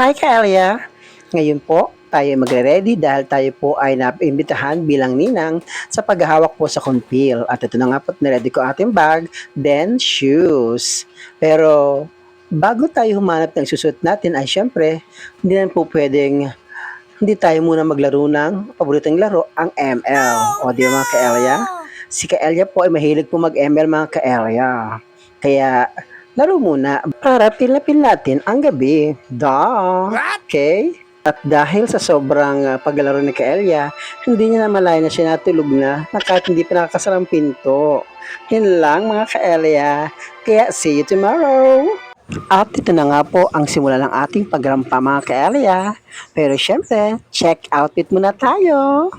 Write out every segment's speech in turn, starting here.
Hi, Kaelia! Ngayon po, tayo ay magre-ready dahil tayo po ay naimbitahan bilang ninang sa paghahawak po sa kumpil. At ito na nga po, niready ko ating bag, then shoes. Pero bago tayo humanap ng susuot natin ay syempre, hindi na po pwedeng hindi tayo muna maglaro ng paboritong laro, ang ML. O di ba mga Kaelia? Si Kaelia po ay mahilig po mag-ML mga Kaelia. Kaya laro muna para pilapin natin ang gabi. Da. Okay? At dahil sa sobrang uh, paglalaro ni Kaelia, hindi niya na malaya na siya natulog na na kahit hindi pa nakakasarang pinto. Yun lang mga Kaelia. Kaya see you tomorrow! At ito na nga po ang simula ng ating pagrampa mga Kaelia. Pero syempre, check outfit muna tayo.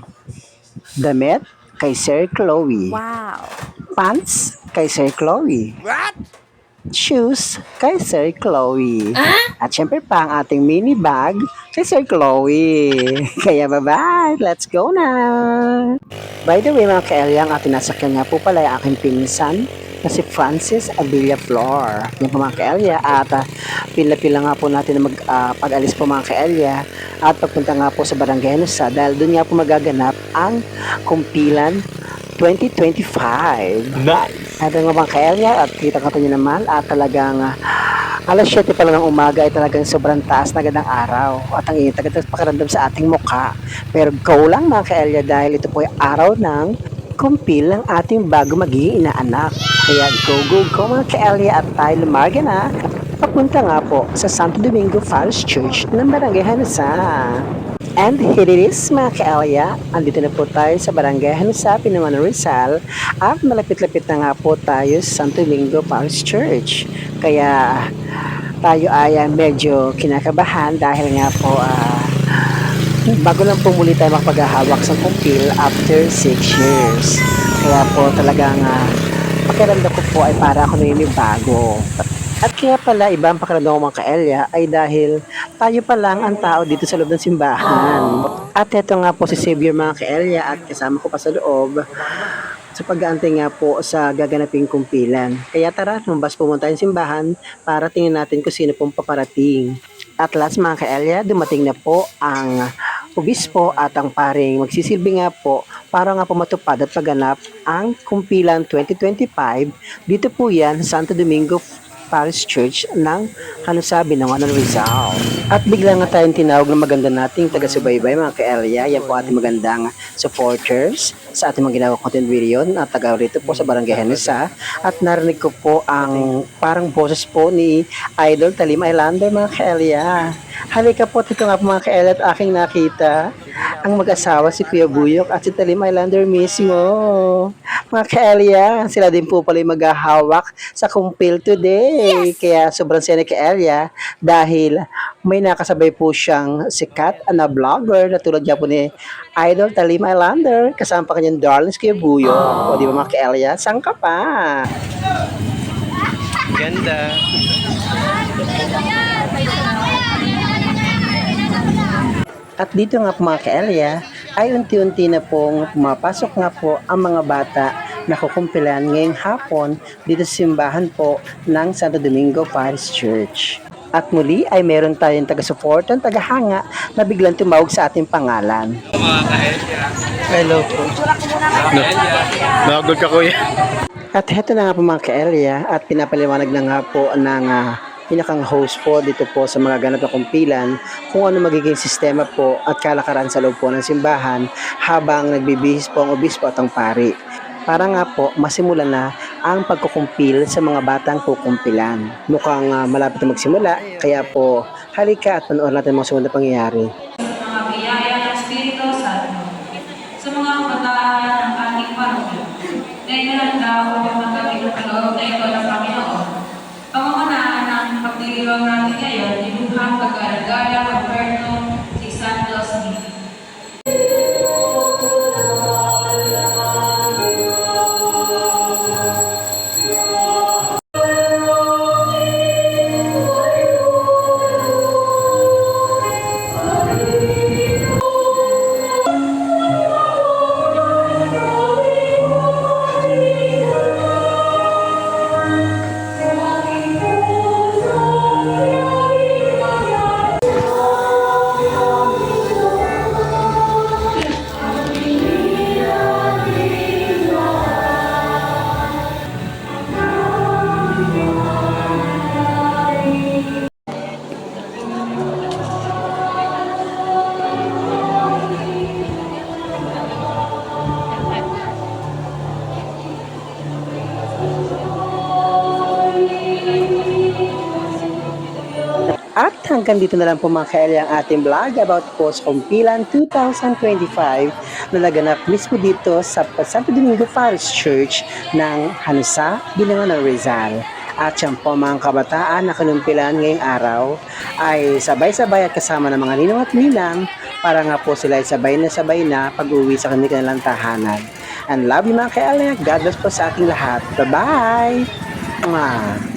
Damit kay Sir Chloe. Wow. Pants kay Sir Chloe. What? Shoes kay Sir Chloe. At syempre pa ang ating mini bag kay Sir Chloe. Kaya bye-bye. Let's go na. By the way mga kaelya, ang ating nasakyan nga po pala ay aking pinsan na si Francis Avilla Flor. Yan po mga kaelya. At ah, pila-pila nga po natin na mag, ah, pag-alis po mga kaelya. At pagpunta nga po sa Barangay Nusa dahil doon nga po magaganap ang kumpilan 2025. Nice. At ang mga kaelya at kita ka nyo naman at talagang ah, alas 7 pa lang ng umaga ay talagang sobrang taas na agad ng araw at ang init agad pakiramdam sa ating mukha. Pero go lang mga kaelya dahil ito po ay araw ng kumpil ng ating bago magiging inaanak. Kaya go go go mga kaelya at tayo lumarga na papunta nga po sa Santo Domingo Forest Church ng Barangay Hanusa. And here it is mga kaelya, andito na po tayo sa Barangay Hanusa, Pinaman Rizal at malapit-lapit na nga po tayo sa Santo Domingo Parish Church. Kaya tayo ay ah, medyo kinakabahan dahil nga po ah, bago lang po muli tayo makapaghahawak sa kumpil after 6 years. Kaya po talagang uh, pakiramdam ko po ay para ako bago. At kaya pala iba ang pakiramdam ko mga kaelya ay dahil tayo pa lang ang tao dito sa loob ng simbahan. At ito nga po si Xavier mga kaelya at kasama ko pa sa loob sa pag-aantay nga po sa gaganaping kumpilan. Kaya tara, lumabas pumunta yung simbahan para tingnan natin kung sino pong paparating. At last mga kaelya, dumating na po ang obispo at ang paring magsisilbi nga po para nga po matupad at paganap ang kumpilan 2025 dito po yan sa Santo Domingo Parish Church ng Hanusabi ng Wanan Rizal. At bigla nga tayong tinawag ng maganda nating taga-subaybay mga ka-area. Yan po ating magandang supporters sa ating mga ginagawa content video at taga rito po sa Barangay Hanusa. At narinig ko po ang parang boses po ni Idol Talim Islander mga ka-area. Halika po, dito nga po mga at aking nakita ang mag-asawa si Kuya Buyok at si Talim Islander mismo. Mga ka-area, sila din po pala yung maghahawak sa kumpil today. Kaya sobrang saya ni ka-area dahil may nakasabay po siyang sikat na vlogger na tulad niya po ni Idol Talim Islander kasama pa kanyang darlings Kuya Buyok. O di ba mga ka-area, saan ka pa? Ganda. At dito nga po mga ka-area, ay unti-unti na pong pumapasok nga po ang mga bata na kukumpilan ngayong hapon dito sa simbahan po ng Santo Domingo Parish Church. At muli ay meron tayong taga-support at taga-hanga na biglang tumawag sa ating pangalan. Mga kaelya. Hello po. Nagod ka kuya. At heto na nga po mga ka-area at pinapaliwanag na nga po ng ah, pinakang host po dito po sa mga ganap na kumpilan kung ano magiging sistema po at kalakaran sa loob po ng simbahan habang nagbibihis po ang obispo at ang pari. Para nga po masimulan na ang pagkukumpil sa mga batang kukumpilan. Mukhang ah, malapit na magsimula kaya po halika at panoorin natin mga sumunod na pangyayari. mga biyaya ng Espiritu Santo sa mga kabataan ng ating parokya na inalanda upang magkabit ng kaloob na ito ng Panginoon. Pangungunahan ng pagdiriwang natin ngayon, At hanggang dito na lang po mga kaelya ang ating vlog about po sa Kumpilan 2025 na naganap mismo dito sa Santo Domingo Parish Church ng Hansa, Binangon ng Rizal. At yan po mga kabataan na kanumpilan ngayong araw ay sabay-sabay at kasama ng mga ninong at ninang para nga po sila ay sabay na sabay na pag-uwi sa kanilang tahanan. And love you mga kaelya. God bless po sa ating lahat. Bye-bye! Mwah!